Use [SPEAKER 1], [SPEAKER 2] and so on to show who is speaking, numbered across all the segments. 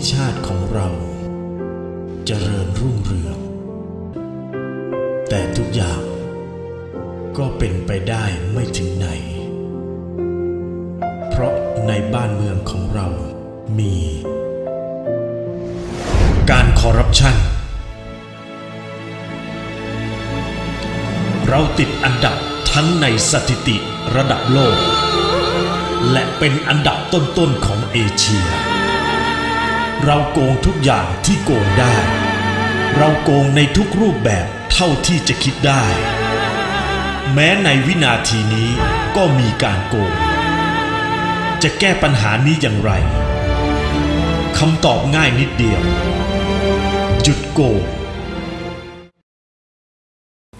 [SPEAKER 1] ให้
[SPEAKER 2] ชาติของเราเจริญรุ่งเรือง แต่ทุกอย่างก็เป็นไปได้ไม่ถึงไหน เพราะในบ้านเมืองของเรามี การคอร์รัปชันเราติดอันดับทั้งในสถิติระดับโลก และเป็นอันดับต้นๆของเอเชีย เราโกงทุกอย่างที่โกงได้ เราโกงในทุกรูปแบบเท่าที่จะคิดได้ แม้ในวินาทีนี้ก็มีการโกง จะแก้ปัญหานี้อย่างไรคำตอบง่ายนิดเดียว หยุดโกง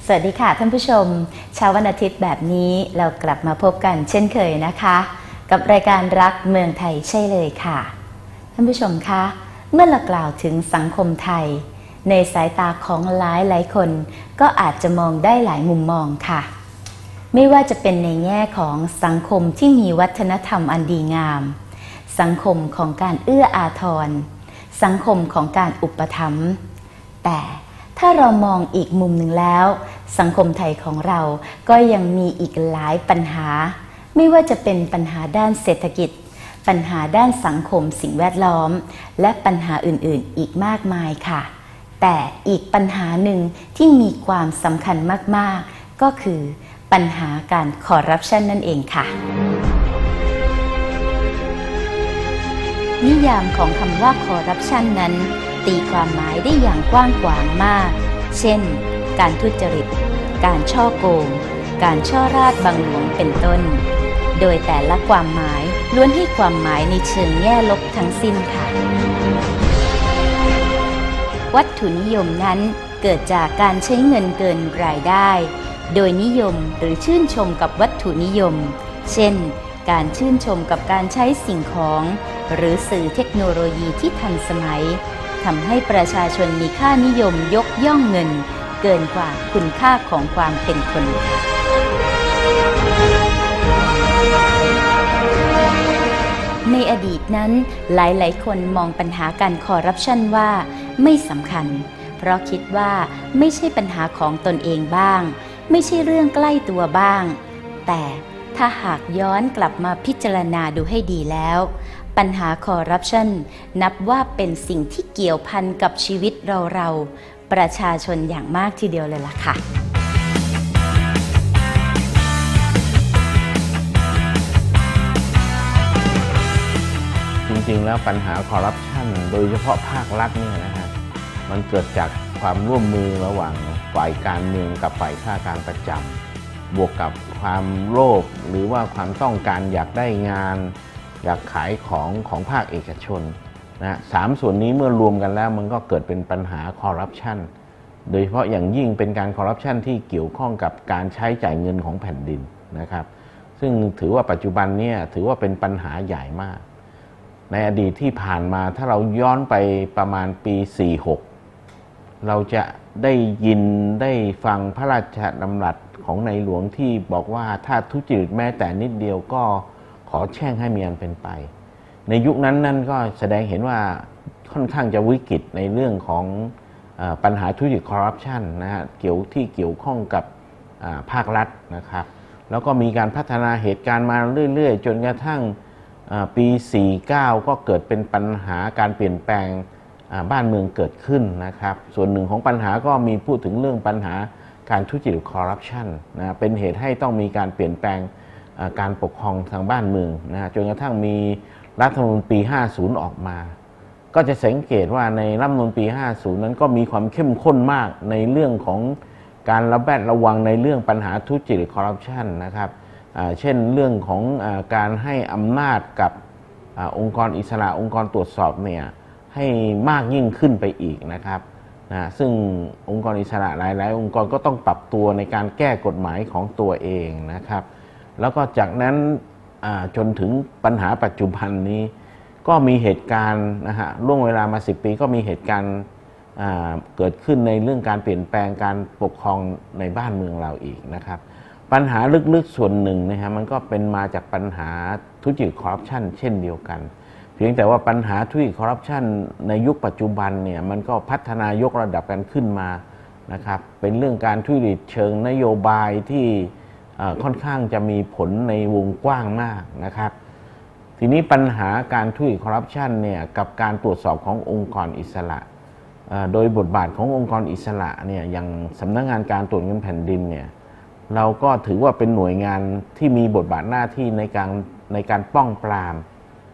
[SPEAKER 3] สวัสดีค่ะท่านผู้ชมเช้าวันอาทิตย์แบบนี้เรากลับมาพบกันเช่นเคยนะคะ กับรายการรักเมืองไทยใช่เลยค่ะานผู้ชมคะ เมื่อเรากล่าวถึงสังคมไทย ในสายตาของหลายหลายคน ก็อาจจะมองได้หลายมุมมองค่ะ ไม่ว่าจะเป็นในแง่ของสังคมที่มีวัฒนธรรมอันดีงาม สังคมของการเอื้ออาทร สังคมของการอุปถัมภ์แต่ถ้าเรามองอีกมุมหนึ่งแล้ว สังคมไทยของเราก็ยังมีอีกหลายปัญหา ไม่ว่าจะเป็นปัญหาด้านเศรษฐกิจ ปัญหาด้านสังคมสิ่งแวดล้อม และปัญหาอื่นๆ อีกมากมายค่ะ แต่อีกปัญหาหนึ่งที่มีความสำคัญมากๆ ก็คือปัญหาการคอร์รัปชันนั่นเองค่ะ นิยามของคำว่าคอร์รัปชันนั้น ตีความหมายได้อย่างกว้างขวางมาก เช่น การทุจริต การช่อโกง การช่อราดบังหลวงเป็นต้น โดยแต่ละความหมาย ล้วนให้ความหมายในเชิงแง่ลบทั้งสิ้นค่ะ วัตถุนิยมนั้นเกิดจากการใช้เงินเกินรายได้ โดยนิยมหรือชื่นชมกับวัตถุนิยม เช่น การชื่นชมกับการใช้สิ่งของ หรือสื่อเทคโนโลยีที่ทันสมัยทำให้ประชาชนมีค่านิยมยกย่องเงิน เกินกว่าคุณค่าของความเป็นคนค่ะ อดีตนั้น หลายๆ คนมองปัญหาการคอร์รัปชันว่า ไม่สำคัญ เพราะคิดว่าไม่ใช่ปัญหาของตนเองบ้าง ไม่ใช่เรื่องใกล้ตัวบ้าง แต่ถ้าหากย้อนกลับมาพิจารณาดูให้ดีแล้ว ปัญหาคอร์รัปชันนับว่าเป็นสิ่งที่เกี่ยวพันกับชีวิตเราๆประชาชนอย่างมากทีเดียวเลยล่ะค่ะ
[SPEAKER 4] ริง ๆ แล้วปัญหาคอร์รัปชันโดยเฉพาะภาครัฐเนี่ยนะฮะมันเกิดจากความร่วมมือระหว่างฝ่ายการเมืองกับฝ่ายข้าการประจำบวกกับความโลภหรือว่าความต้องการอยากได้งาน อยากขายของของภาคเอกชนนะสามส่วนนี้เมื่อรวมกันแล้วมันก็เกิดเป็นปัญหาคอร์รัปชันโดยเฉพาะอย่างยิ่งเป็นการคอร์รัปชันที่เกี่ยวข้องกับการใช้จ่ายเงินของแผ่นดินนะครับ ซึ่งถือว่าปัจจุบันเนี่ยถือว่าเป็นปัญหาใหญ่มาก ในอดีตที่ผ่านมาถ้าเราย้อนไปประมาณปี 46 เราจะได้ยินได้ฟังพระราชดำรัสของในหลวงที่บอกว่าถ้าทุจริตแม้แต่นิดเดียวก็ขอแช่งให้มีอันเป็นไป ในยุคนั้นนั่นก็แสดงเห็นว่าค่อนข้างจะวิกฤตในเรื่องของอปัญหาทุจริตคอร์รัปชันนะฮะเกี่ยวที่เกี่ยวข้องกับภาครัฐนะครับ แล้วก็มีการพัฒนาเหตุการณ์มาเรื่อย ๆ จนกระทั่ง ปี 49 ก็เกิดเป็นปัญหาการเปลี่ยนแปลงบ้านเมืองเกิดขึ้นนะครับ ส่วนหนึ่งของปัญหาก็มีพูดถึงเรื่องปัญหาการทุจริตคอร์รัปชันนะเป็นเหตุให้ต้องมีการเปลี่ยนแปลงการปกครองทางบ้านเมืองนะจนกระทั่งมีรัฐธรรมนูญปี 50 ออกมา ก็จะสังเกตว่าในรัฐธรรมนูญปี 50 นั้นก็มีความเข้มข้นมากในเรื่องของการระแวดระวังในเรื่องปัญหาทุจริตคอร์รัปชันนะครับ เช่นเรื่องของอการให้อำนาจกับอองค์กรอิสระองค์กรตรวจสอบเนี่ยให้มากยิ่งขึ้นไปอีกนะครับนะซึ่งองค์กรอิสระหลาย ๆ องค์กรก็ต้องปรับตัวในการแก้กฎหมายของตัวเองนะครับ แล้วก็จากนั้นจนถึงปัญหาปัจจุบันนี้ ก็มีเหตุการณ์นะฮะล่วงเวลามา 10 ปีก็มีเหตุการณ์เกิดขึ้นในเรื่องการเปลี่ยนแปลงการปกครองในบ้านเมืองเราอีกนะครับ ปัญหาลึกๆส่วนหนึ่งนะฮะมันก็เป็นมาจากปัญหาทุจริตคอร์รัปชันเช่นเดียวกัน เพียงแต่ว่าปัญหาทุจริตคอร์รัปชันในยุคปัจจุบันเนี่ยมันก็พัฒนายกระดับกันขึ้นมานะครับเป็นเรื่องการทุจริตเชิงนโยบายที่ค่อนข้างจะมีผลในวงกว้างมากนะครับทีนี้ปัญหาการทุจริตคอร์รัปชันเนี่ยกับการตรวจสอบขององค์กรอิสระ โดยบทบาทขององค์กรอิสระเนี่ยอย่างสำนักงานการตรวจเงินแผ่นดินเนี่ย เราก็ถือว่าเป็นหน่วยงานที่มีบทบาทหน้าที่ในการในการป้องปราม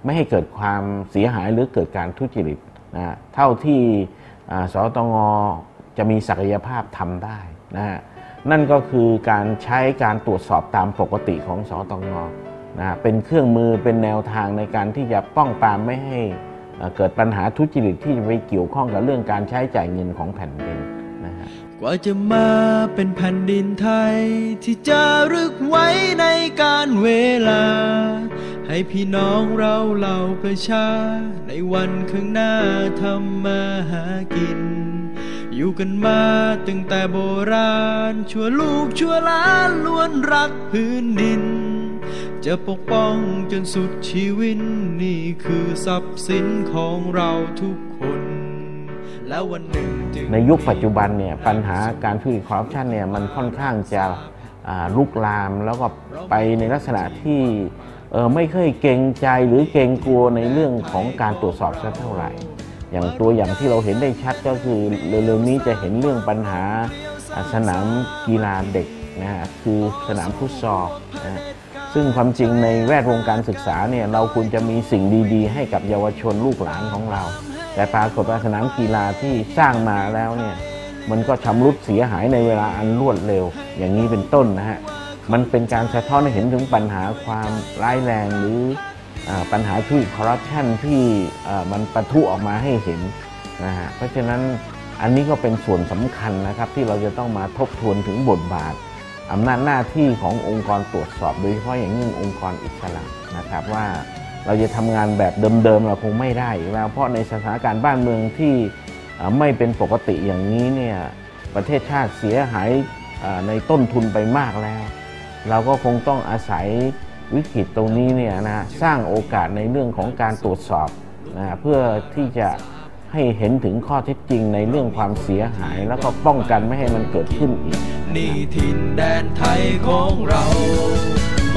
[SPEAKER 4] ไม่ให้เกิดความเสียหายหรือเกิดการทุจริตนะเท่าที่อ่าสตงจะมีศักยภาพทำได้นะฮะนั่นก็คือการใช้การตรวจสอบตามปกติของสตงนะเป็นเครื่องมือเป็นแนวทางในการที่จะป้องปรามไม่ให้เกิดปัญหาทุจริตที่ไปเกี่ยวข้องกับเรื่องการใช้จ่ายเงินของแผ่นดิน
[SPEAKER 5] กว่าจะมาเป็นแผ่นดินไทย ที่จะรึกไว้ในการเวลา ให้พี่น้องเราเหล่าประชา ในวันข้างหน้าทำมาหากิน อยู่กันมาตั้งแต่โบราณ ชั่วลูกชั่วหลานล้วนรักพื้นดิน จะปกป้องจนสุดชีวิตนี่คือทรัพย์สินของเราทุกคน แล้ววันหนึ่ง
[SPEAKER 4] ในยุคปัจจุบันเนี่ยปัญหาการทุจริตคอร์รัปชันเนี่ยมันค่อนข้างจะลุกลามแล้วก็ไปในลักษณะที่ไม่เคยเกรงใจหรือเกรงกลัวในเรื่องของการตรวจสอบสักเท่าไหร่ อย่างตัวอย่างที่เราเห็นได้ชัดก็คือเร็วๆนี้จะเห็นเรื่องปัญหาสนามกีฬาเด็กนะฮะคือสนามฟุตซอลนะฮะซึ่งความจริงในแวดวงการศึกษาเนี่ยเราควรจะมีสิ่งดีๆ ให้กับเยาวชนลูกหลานของเรา แต่ปรากฏว่าสนามกีฬาที่สร้างมาแล้วเนี่ย มันก็ชำรุดเสียหายในเวลาอันรวดเร็ว อย่างนี้เป็นต้นนะฮะ มันเป็นการสะท้อนให้เห็นถึงปัญหาความร้ายแรงหรืออปัญหาทุจริคอร์รัปชันที่มันปะทุออกมาให้เห็นนะฮะ เพราะฉะนั้นอันนี้ก็เป็นส่วนสำคัญนะครับที่เราจะต้องมาทบทวนถึงบทบาทอำนาจหน้าที่ขององค์กรตรวจสอบ โดยเฉพาะอย่างยิ่งองค์กรอิสระนะครับว่า เราจะทำงานแบบเดิมๆเราคงไม่ได้อยู่แล้วเพราะในสถานการณ์บ้านเมืองที่ไม่เป็นปกติอย่างนี้เนี่ยประเทศชาติเสียหายในต้นทุนไปมากแล้ว เราก็คงต้องอาศัยวิกฤตตรงนี้เนี่ยนะสร้างโอกาสในเรื่องของการตรวจสอบนะเพื่อที่จะให้เห็นถึงข้อเท็จจริงในเรื่องความเสียหาย แล้วก็ป้องกันไม่ให้มันเกิดขึ้นอีก
[SPEAKER 5] นี่ถิ่นแดนไทยของเรา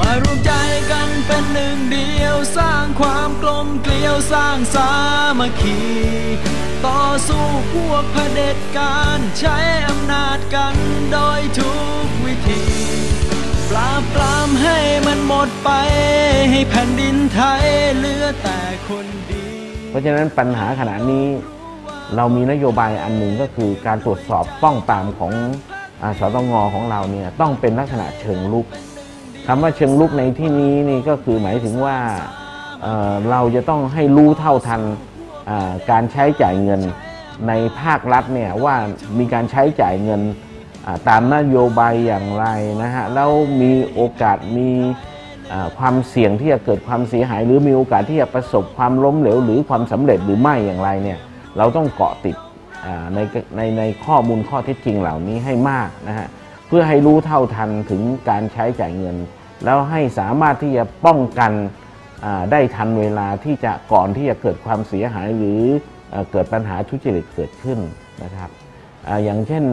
[SPEAKER 5] มารวมใจกันเป็นหนึ่งเดียวสร้างความกลมเกลียวสร้างสามัคคี ต่อสู้พวกเผด็จการใช้อำนาจกันโดยทุกวิธี ปราบปรามให้มันหมดไป ให้แผ่นดินไทยเหลือแต่คนดี
[SPEAKER 4] เพราะฉะนั้นปัญหาขณะนี้ เรามีนโยบายอันหนึ่งก็คือการตรวจสอบป้องปรามของอสตงของเราเนี่ยต้องเป็นลักษณะเชิงลุก คำว่าเชิงลุกในที่นี้นี่ก็คือหมายถึงว่าเเราจะต้องให้รู้เท่าทันการใช้จ่ายเงินในภาครัฐเนี่ยว่ามีการใช้จ่ายเงินตามนโยบายอย่างไรนะฮะแล้วมีโอกาสมีความเสี่ยงที่จะเกิดความเสียหาย หรือมีโอกาสที่จะประสบความล้มเหลว หรือความสำเร็จหรือไม่อย่างไรเนี่ยเราต้องเกาะติดในในในข้อมูลข้อเท็จจริงเหล่านี้ให้มากนะฮะ เพื่อให้รู้เท่าทันถึงการใช้จ่ายเงิน แล้วให้สามารถที่จะป้องกันได้ทันเวลาที่จะก่อนที่จะเกิดความเสียหายหรือเอ่อเกิดปัญหาทุจริตเกิดขึ้นนะครับออย่างเช่น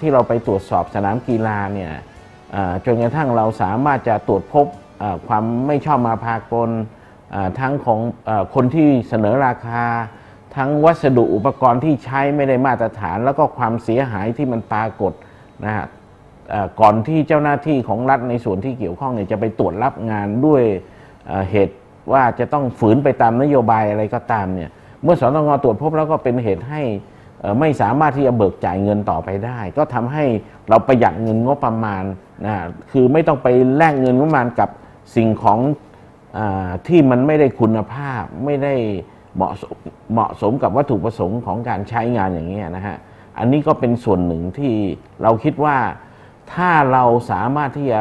[SPEAKER 4] ที่เราไปตรวจสอบสนามกีฬาเนี่ยจนกระทั่งเราสามารถจะตรวจพบความไม่ชอบมาพากลทั้งของอคนที่เสนอราคา ทั้งวัสดุอุปกรณ์ที่ใช้ไม่ได้มาตรฐาน แล้วก็ความเสียหายที่มันปรากฏนะฮะ ก่อนที่เจ้าหน้าที่ของรัฐในส่วนที่เกี่ยวข้องเนี่ยจะไปตรวจรับงานด้วยเหตุว่าจะต้องฝืนไปตามนโยบายอะไรก็ตามเนี่ยเมื่อสตงตรวจพบแล้วก็เป็นเหตุให้ไม่สามารถที่จะเบิกจ่ายเงินต่อไปได้ ก็ทำให้เราประหยัดเงินงบประมาณนะคือไม่ต้องไปแลกเงินงบประมาณกับสิ่งของอที่มันไม่ได้คุณภาพ ไม่ได้เหมาะสมเหมาะสมกับวัตถุประสงค์ของการใช้งานอย่างนี้นะฮะอันนี้ก็เป็นส่วนหนึ่งที่เราคิดว่า ถ้าเราสามารถที่จะ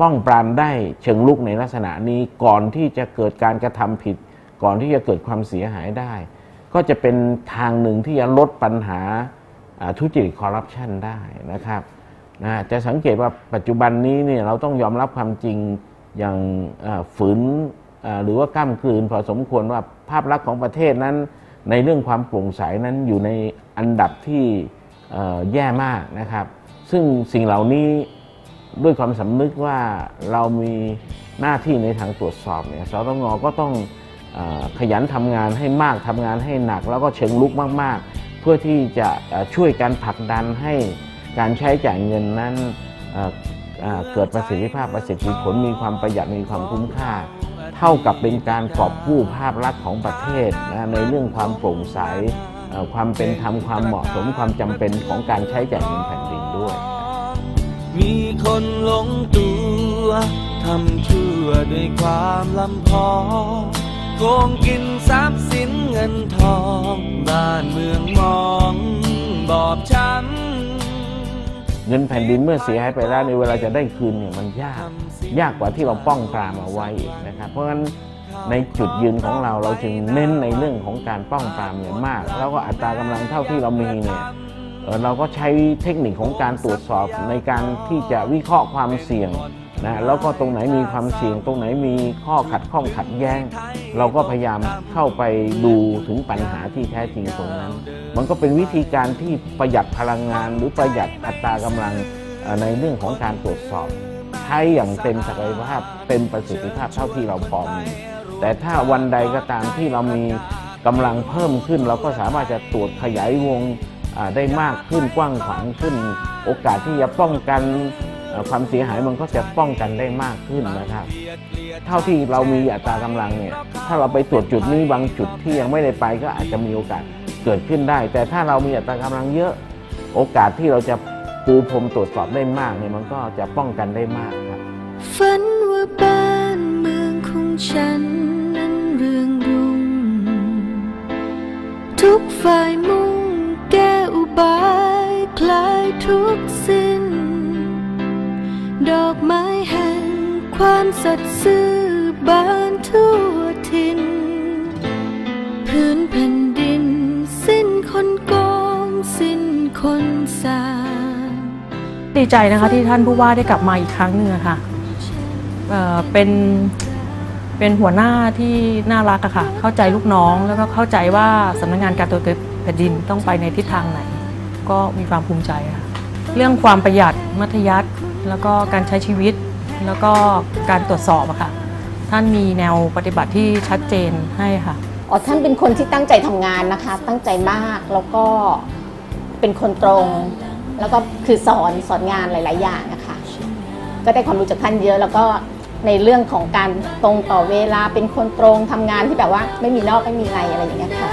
[SPEAKER 4] ป้องปรามได้เชิงลุกในลักษณะนี้ก่อนที่จะเกิดการกระทำผิด ก่อนที่จะเกิดความเสียหายได้ ก็จะเป็นทางหนึ่งที่จะลดปัญหาทุจริตคอร์รัปชันได้นะครับนะจะสังเกตว่าปัจจุบันนี้เนี่ยเราต้องยอมรับความจริงอย่างฝืนหรือว่าก้ามกลืนพอสมควรว่าภาพลักษณ์ของประเทศนั้น ในเรื่องความโปร่งใสนั้นอยู่ในอันดับที่แย่มากนะครับ ซึ่งสิ่งเหล่านี้ด้วยความสำนึกว่าเรามีหน้าที่ในทางตรวจสอบเนี่ยสตงก็ต้องอขยันทำงานให้มากทำงานให้หนัก แล้วก็เชิงลุกมาก ๆ เพื่อที่จะช่วยการผลักดันให้การใช้จ่ายเงินนั้นเเกิดประสิทธิภาพประสิทธิผลมีความประหยัดมีความคุ้มค่า เท่ากับเป็นการกอบกู้ภาพลักษณ์ของประเทศนะในเรื่องความโปร่งใส ความเป็นธรรมความเหมาะสมความจำเป็นของการใช้จ่ายเงินแผ่นดินด้วย
[SPEAKER 5] มีคนหลงตัวทำชั่วด้วยความลำพองโกงกินทรัพย์สินเงินทองบ้านเมืองมองบอบช้ำ
[SPEAKER 4] เงินแผ่นดินเมื่อเสียหายไปแล้วในเวลาจะได้คืนเนี่ยมันยาก ยากกว่าที่เราป้องปรามเอาไว้อีกนะครับ เพราะฉะนั้น ในจุดยืนของเราเราจึงเน้นในเรื่องของการป้องปรามเนี่ยมาก แล้วก็อัตรากำลังเท่าที่เรามีเนี่ยเราก็ใช้เทคนิคของการตรวจสอบในการที่จะวิเคราะห์ความเสี่ยงนะแล้วก็ตรงไหนมีความเสี่ยง ตรงไหนมีข้อขัดข้องขัดแย้ง เราก็พยายามเข้าไปดูถึงปัญหาที่แท้จริงตรงนั้น มันก็เป็นวิธีการที่ประหยัดพลังงาน หรือประหยัดอัตรากำลังในเรื่องของการตรวจสอบ ใช้อย่างเต็มศักยภาพเต็มประสิทธิภาพเท่าที่เราพอมี แต่ถ้าวันใดก็ตามที่เรามีกำลังเพิ่มขึ้น เราก็สามารถจะตรวจขยายวงได้มากขึ้นกว้างขวางขึ้น โอกาสที่จะป้องกันความเสียหายมันก็จะป้องกันได้มากขึ้นนะครับ เท่าที่เรามีอัตรากำลังเนี่ยถ้าเราไปตรวจจุดนี้บางจุดที่ยังไม่ได้ไปก็อาจจะมีโอกาสเกิดขึ้นได้ แต่ถ้าเรามีอัตรากำลังเยอะโอกาสที่เราจะปูพรมตรวจสอบได้มากเนี่ยมันก็จะป้องกันได้มากครับ
[SPEAKER 6] ฝันว่า ฉันนั้นเรืองรุ่ง ทุกฝ่ายมุ่งแก้อุบายคลายทุกสิ้น ดอกไม้แห่งความสัตย์ซื่อบานทั่วทินพื้นแผ่นดิน สิ้นคนโกงสิ้นคนสา
[SPEAKER 7] ดีใจนะคะที่ท่านผู้ว่าได้กลับมาอีกครั้งหนึ่งะค่ะเเป็น เป็นหัวหน้าที่น่ารักอะค่ะ เข้าใจลูกน้องแล้วก็เข้าใจว่าสำนักงานการตรวจแผ่นดินต้องไปในทิศทางไหน ก็มีความภูมิใจค่ะ เรื่องความประหยัดมัธยัติแล้วก็การใช้ชีวิต แล้วก็การตรวจสอบอะค่ะ ท่านมีแนวปฏิบัติที่ชัดเจนให้ค่ะ
[SPEAKER 8] อ๋อท่านเป็นคนที่ตั้งใจทำงานนะคะ ตั้งใจมากแล้วก็เป็นคนตรง แล้วก็คือสอนสอนงานหลาย ๆ อย่างนะคะ ก็ได้ความรู้จากท่านเยอะแล้วก็ ในเรื่องของการตรงต่อเวลาเป็นคนตรงทำงานที่แบบว่าไม่มีนอกไม่มีในอะไรอย่างเงี้ยค่ะ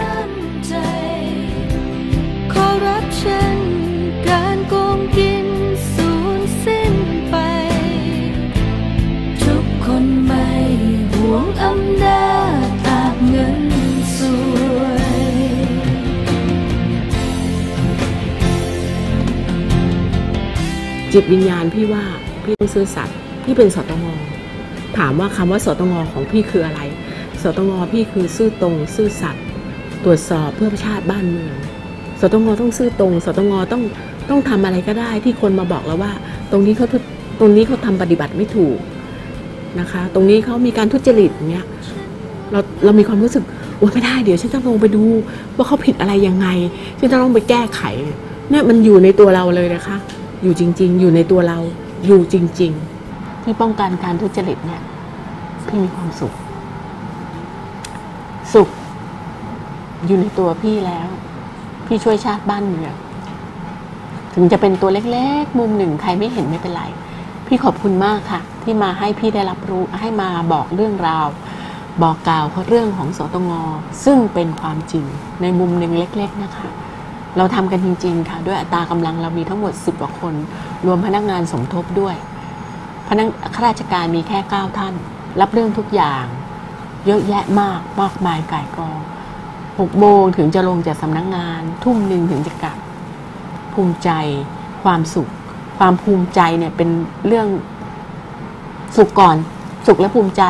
[SPEAKER 6] จิ
[SPEAKER 9] ตวิญญาณพี่ว่า พี่ต้องซื่อสัตย์พี่เป็นสตม ถามว่าคำว่าสตงของพี่คืออะไร สตงพี่คือซื่อตรง ซื่อสัตย์ตรวจสอบเพื่อประชาติบ้านเมือง สตงต้องซื่อตรง สตงต้องต้องทำอะไรก็ได้ที่คนมาบอกเราว่า ตรงนี้เขาทุตรงนี้เขาทำปฏิบัติไม่ถูกนะคะ ตรงนี้เขามีการทุจริตเงี้ยเราเรามีความรู้สึกโอ้ไม่ได้เดี๋ยวฉันจะลงไปดู ว่าเขาผิดอะไรยังไงฉันจะต้องไปแก้ไขเนี่ยมันอยู่ในตัวเราเลยนะคะ อยู่จริง ๆ อยู่ในตัวเราอยู่จริง ๆ ที่ป้องกันการทุจริตเนี่ย พี่มีความสุข สุข อยู่ในตัวพี่แล้ว พี่ช่วยชาติบ้านเมืองถึงจะเป็นตัวเล็กๆ มุมหนึ่งใครไม่เห็นไม่เป็นไร พี่ขอบคุณมากค่ะ ที่มาให้พี่ได้รับรู้ให้มาบอกเรื่องราว บอกกล่าวเรื่องของสตงซึ่งเป็นความจริงในมุมหนึ่งเล็ก ๆ นะคะเราทำกันจริง ๆ ค่ะ ด้วยอัตรากำลังเรามีทั้งหมด 10กว่าคน รวมพนักงานสมทบด้วย พนักข้าราชการมีแค่ 9 ท่าน รับเรื่องทุกอย่าง เยอะแยะมากมากมายก่ายกองหกโมงถึงจะลงจากสำนักงงาน ทุ่มหนึ่งถึงจะกลับ ภูมิใจความสุข ความภูมิใจเนี่ยเป็นเรื่องสุขก่อน สุขและภูมิใจ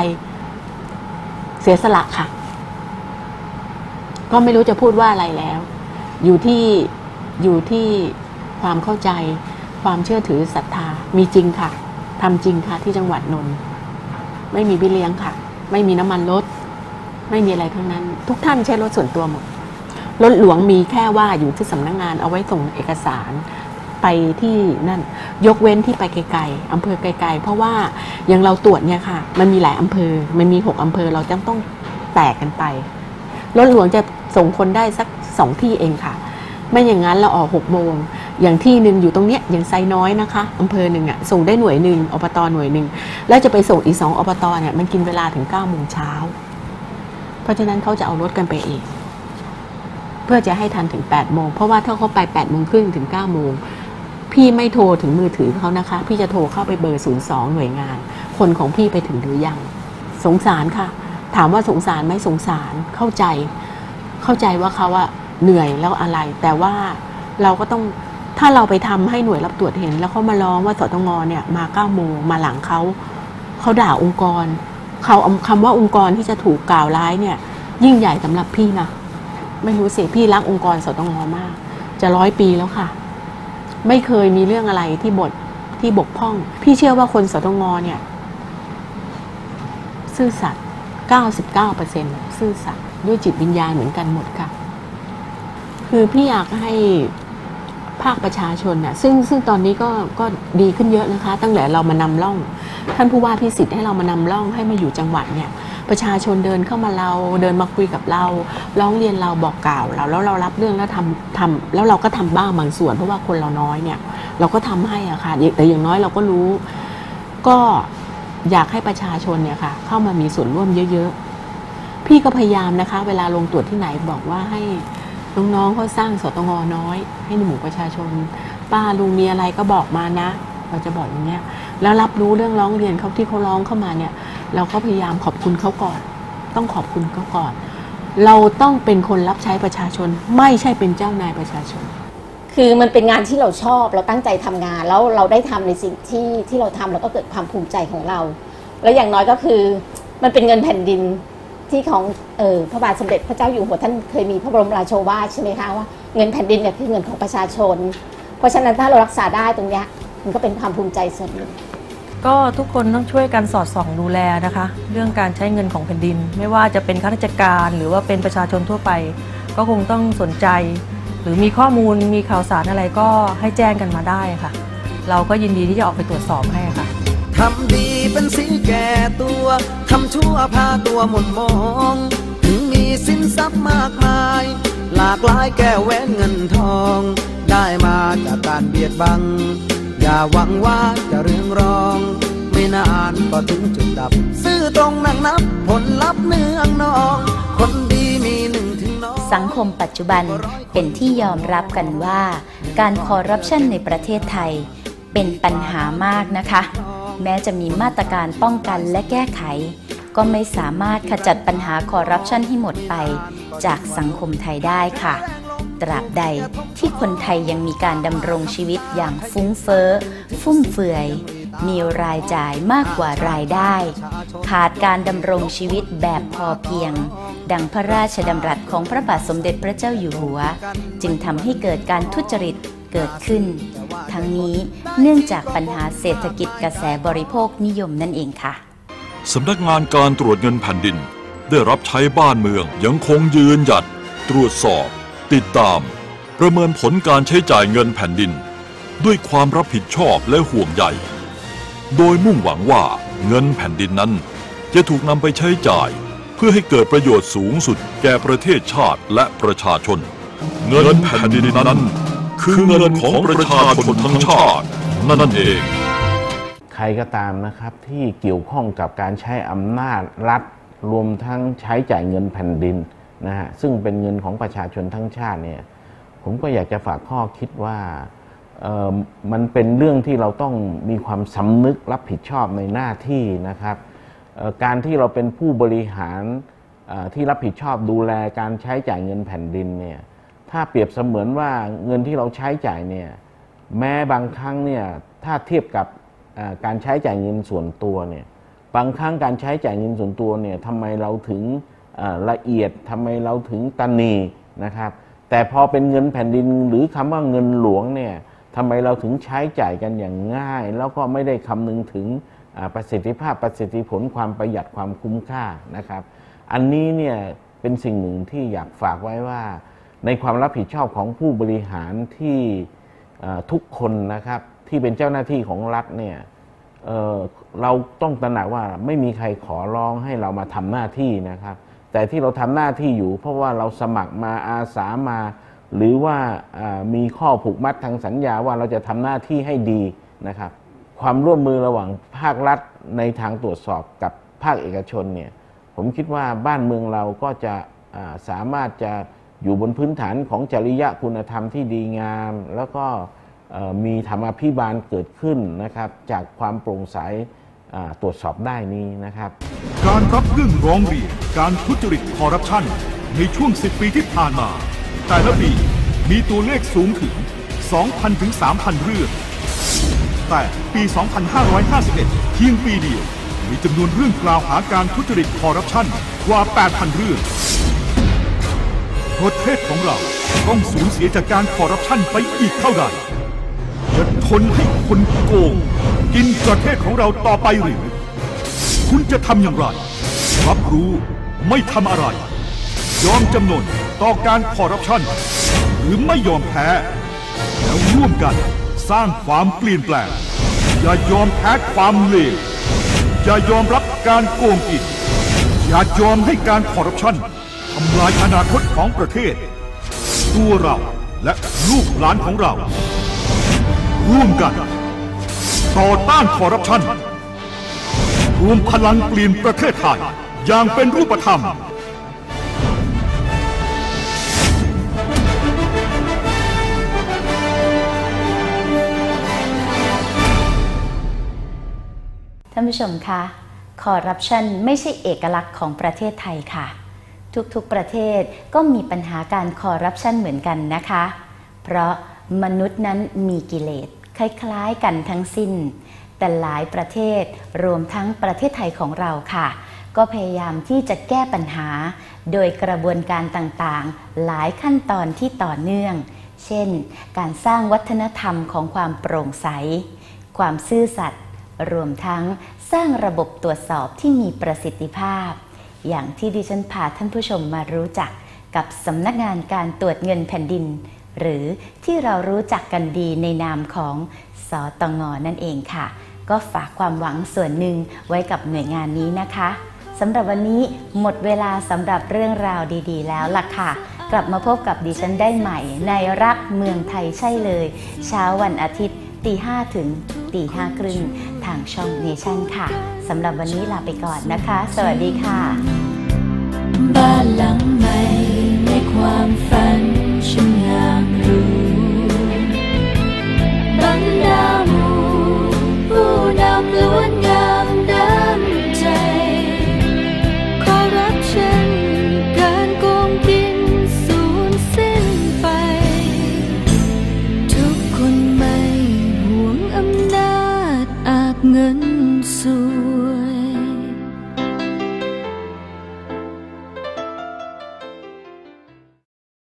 [SPEAKER 9] เสียสละค่ะ ก็ไม่รู้จะพูดว่าอะไรแล้ว อยู่ที่อยู่ที่ความเข้าใจ ความเชื่อถือศรัทธามีจริงค่ะ ทำจริงค่ะที่จังหวัดนนท์ไม่มีบิเลี้ยงค่ะ ไม่มีน้ำมันรถ ไม่มีอะไรทั้งนั้น ทุกท่านใช้รถส่วนตัวหมดรถหลวงมีแค่ว่าอยู่ที่สำนักงงานเอาไว้ส่งเอกสารไปที่นั่น ยกเว้นที่ไปไกลๆอำเภอไกลๆ เพราะว่าอย่างเราตรวจเนี่ยค่ะ มันมีหลายอำเภอ มันมีหกอำเภอเราจะต้องแตกกันไปรถหลวงจะส่งคนได้สักสองที่เองค่ะ ไม่อย่างนั้นเราออกหกโมง อย่างที่หนึ่งอยู่ตรงเนี้ยอย่างไซน้อยนะคะอำเภอหนึ่งอะส่งได้หน่วยหนึ่งอบตหน่วยหนึ่งแล้วจะไปส่งอีกสองอบตเนี่ยมันกินเวลาถึงเก้าโมงเช้าเพราะฉะนั้นเขาจะเอารถกันไปเองเพื่อจะให้ทันถึง8ปดโมงเพราะว่าถ้าเขาไป8ปดโมงครึ่งถึง9ก้าโมงพี่ไม่โทรถึงมือถือเขานะคะ พี่จะโทรเข้าไปเบอร์ 0 2 หน่วยงาน คนของพี่ไปถึงหรือยัง สงสารค่ะ ถามว่าสงสารไหมสงสารเข้าใจ เข้าใจว่าเขาอะเหนื่อยแล้วอะไร แต่ว่าเราก็ต้อง ถ้าเราไปทำให้หน่วยรับตรวจเห็น แล้วเขามาร้องว่าสตงเนี่ยมาเก้าโมงมาหลังเขาเขาด่าองค์กรเขาคำว่าองค์กรที่จะถูกกล่าวร้ายเนี่ย ยิ่งใหญ่สำหรับพี่นะไม่รู้สิพี่รักองค์กรสตงมาก จะร้อยปีแล้วค่ะ ไม่เคยมีเรื่องอะไรที่บทที่บกพร่อง พี่เชื่อว่าคนสตงเนี่ย ซื่อสัตย์99%ซื่อสัตย์ด้วยจิตวิญญาณเหมือนกันหมดค่ะ คือพี่อยากให้ ภาคประชาชนน่ะซึ่งซึ่งตอนนี้ก็ก็ดีขึ้นเยอะนะคะ ตั้งแต่เรามานำร่อง ท่านผู้ว่าพิสิทธิ์ให้เรามานำร่องให้มาอยู่จังหวัดเนี่ยประชาชนเดินเข้ามาเราเดินมาคุยกับเราร้องเรียนเราบอกกล่าวเราแล้วเรารับเรื่องแล้วทำทำแล้วเราก็ทำบ้างบางส่วน เพราะว่าคนเราน้อยเนี่ยเราก็ทำให้อะค่ะแต่อย่างน้อยเราก็รู้ ก็อยากให้ประชาชนเนี่ยค่ะเข้ามามีส่วนร่วมเยอะ ๆ พี่ก็พยายามนะคะ เวลาลงตรวจที่ไหนบอกว่าให้ น้องๆเขาสร้างสตงน้อย ให้ในหมู่ประชาชน ป้าลุงมีอะไรก็บอกมานะ เราจะบอกอย่างเงี้ยแล้วรับรู้เรื่องร้องเรียนเขาที่เขาร้องเข้ามาเนี่ย เราก็พยายามขอบคุณเขาก่อน ต้องขอบคุณเขาก่อน เราต้องเป็นคนรับใช้ประชาชน ไม่ใช่เป็นเจ้านายประชาชน
[SPEAKER 8] คือมันเป็นงานที่เราชอบเราตั้งใจทำงานแล้วเราได้ทำในสิ่งที่ที่เราทำแล้วก็เกิดความภูมิใจของเรา แล้วอย่างน้อยก็คือมันเป็นเงินแผ่นดิน ที่ของออพระบาทสมเด็จพระเจ้าอยู่หัวท่านเคยมีพระบรมราโชวาทใช่ไหมคะว่าเงินแผ่นดินเนี่ยคือเงินของประชาชน เพราะฉะนั้นถ้าเรารักษาได้ตรงนี้มันก็เป็นความภูมิใจส่วนหนึ่ง
[SPEAKER 7] ก็ทุกคนต้องช่วยกันสอดส่องดูแลนะคะ เรื่องการใช้เงินของแผ่นดิน ไม่ว่าจะเป็นข้าราชการหรือว่าเป็นประชาชนทั่วไป ก็คงต้องสนใจ หรือมีข้อมูลมีข่าวสารอะไรก็ให้แจ้งกันมาได้ค่ะ เราก็ยินดีที่จะออกไปตรวจสอบให้ค่ะ
[SPEAKER 10] ทำดีเป็นสีแก่ตัว ทำชั่วพาตัวหมดมอง ถึงมีสินทรัพย์มากมาย หลากหลายแก้วแหวนเงินทอง ได้มาจากการเบียดบัง อย่าหวังว่าจะเรืองรอง ไม่นานก็ถึงจุดดับ ซื่อตรงนั่งนับ ผลลัพธ์เนืองนอง คนดีมีหนึ่งถึงน้อง
[SPEAKER 3] สังคมปัจจุบันเป็นที่ยอมรับกันว่า การคอร์รัปชันในประเทศไทย เป็นปัญหามากนะคะ แม้จะมีมาตรการป้องกันและแก้ไข ก็ไม่สามารถขจัดปัญหาคอร์รัปชันให้หมดไป จากสังคมไทยได้ค่ะ ตราบใดที่คนไทยยังมีการดำรงชีวิตอย่างฟุ้งเฟ้อ ฟุ่มเฟือย มีรายจ่ายมากกว่ารายได้ ขาดการดำรงชีวิตแบบพอเพียง ดังพระราชดำรัสของพระบาทสมเด็จพระเจ้าอยู่หัว จึงทำให้เกิดการทุจริต เกิดขึ้น ทั้งนี้เนื่องจากปัญหาเศรษฐกิจกระแสบริโภคนิยมนั่นเองค่ะ
[SPEAKER 11] สำนักงานการตรวจเงินแผ่นดิน ได้รับใช้บ้านเมืองยังคงยืนหยัด ตรวจสอบ ติดตาม ประเมินผลการใช้จ่ายเงินแผ่นดิน ด้วยความรับผิดชอบและห่วงใยโดยมุ่งหวังว่าเงินแผ่นดินนั้น จะถูกนำไปใช้จ่าย เพื่อให้เกิดประโยชน์สูงสุดแก่ประเทศชาติและประชาชน เงินแผ่นดินนั้น คือเงินของประชาชนทั้งชาติ นั่นเอง
[SPEAKER 4] ใครก็ตามนะครับที่เกี่ยวข้องกับการใช้อำนาจรัฐ รวมทั้งใช้จ่ายเงินแผ่นดินนะฮะซึ่งเป็นเงินของประชาชนทั้งชาติเนี่ยผมก็อยากจะฝากข้อคิดว่าเออมันเป็นเรื่องที่เราต้องมีความสำนึกรับผิดชอบในหน้าที่นะครับการที่เราเป็นผู้บริหารที่รับผิดชอบดูแลการใช้จ่ายเงินแผ่นดินเนี่ย ถ้าเปรียบเสมือนว่าเงินที่เราใช้จ่ายเนี่ยแม้บางครั้งเนี่ยถ้าเทียบกับการใช้จ่ายเงินส่วนตัวเนี่ยบางครั้งการใช้จ่ายเงินส่วนตัวเนี่ยทำไมเราถึงละเอียดทำไมเราถึงตนนีนะครับ แต่พอเป็นเงินแผ่นดินหรือคำว่าเงินหลวงเนี่ยทำไมเราถึงใช้จ่ายกันอย่างง่าย แล้วก็ไม่ได้คำนึงถึงประสิทธิภาพประสิทธิผลความประหยัดความคุ้มค่านะครับ อันนี้เนี่ยเป็นสิ่งหนึ่งที่อยากฝากไว้ว่า ในความรับผิดชอบของผู้บริหารที่ทุกคนนะครับที่เป็นเจ้าหน้าที่ของรัฐเนี่ยเเราต้องตระหนักว่าไม่มีใครขอร้องให้เรามาทำหน้าที่นะครับ แต่ที่เราทำหน้าที่อยู่ เพราะว่าเราสมัครมาอาสามา หรือว่ามีข้อผูกมัดทางสัญญาว่าเราจะทำหน้าที่ให้ดีนะครับ ความร่วมมือระหว่างภาครัฐในทางตรวจสอบกับภาคเอกชนเนี่ยผมคิดว่าบ้านเมืองเราก็จะสามารถจะ อยู่บนพื้นฐานของจริยะคุณธรรมที่ดีงาม แล้วก็มีธรรมาภิบาลเกิดขึ้นนะครับ จากความโปร่งใสตรวจสอบได้นี้นะครับ
[SPEAKER 12] การรับเรื่องร้องเรียนการทุจริตคอร์รัปชันในช่วง 10 ปีที่ผ่านมา แต่ละปีมีตัวเลขสูงถึง 2,000 ถึง 3,000 เรื่อง แต่ปี 2551 เพียงปีเดียว มีจำนวนเรื่องกล่าวหาการทุจริตคอร์รัปชันกว่า 8,000 เรื่อง ประเทศของเราต้องสูญเสียจากการคอร์รัปชันไปอีกเท่าใดจะทนให้คนโกง กินประเทศของเราต่อไปหรือ คุณจะทำอย่างไร รับรู้ไม่ทำอะไร ยอมจำนนต่อการคอร์รัปชัน หรือไม่ยอมแพ้ แล้วร่วมกันสร้างความเปลี่ยนแปลง อย่ายอมแพ้ความเลวอย่ายอมรับการโกงกิน อย่ายอมให้การคอร์รัปชันำลายอนาคตของประเทศ ตัวเราและลูกหลานของเรา ร่วมกัน ต่อต้านคอร์รัปชันรวมพลังเปลี่ยนประเทศไทยอย่างเป็นรูปธรรม
[SPEAKER 3] ท่านผู้ชมคะ คอร์รัปชันไม่ใช่เอกลักษณ์ของประเทศไทยค่ะ ทุกๆประเทศก็มีปัญหาการคอร์รัปชันเหมือนกันนะคะ เพราะมนุษย์นั้นมีกิเลสคล้ายๆกันทั้งสิ้น แต่หลายประเทศรวมทั้งประเทศไทยของเราค่ะ ก็พยายามที่จะแก้ปัญหา โดยกระบวนการต่างๆ หลายขั้นตอนที่ต่อเนื่อง เช่น การสร้างวัฒนธรรมของความโปร่งใส ความซื่อสัตย์รวมทั้งสร้างระบบตรวจสอบที่มีประสิทธิภาพ อย่างที่ดิฉันพาท่านผู้ชมมารู้จักกับสำนักงานการตรวจเงินแผ่นดิน หรือที่เรารู้จักกันดีในนามของสอตงนั่นเองค่ะ ก็ฝากความหวังส่วนหนึ่งไว้กับหน่วยงานนี้นะคะสำหรับวันนี้หมดเวลาสำหรับเรื่องราวดี ๆ แล้วล่ะค่ะ กลับมาพบกับดิฉันได้ใหม่ ในรักเมืองไทยใช่เลย เช้าวันอาทิตย์ตีห้าถึงตีห้าครึ่ง ทางช่องเนชั่นค่ะสำหรับวันนี้ลาไปก่อนนะคะ สวัสดีค่ะ
[SPEAKER 6] บ้านหลังใหม่ในความฝันฉันอยากรู้บรรดาหมู่ผู้นำล้วน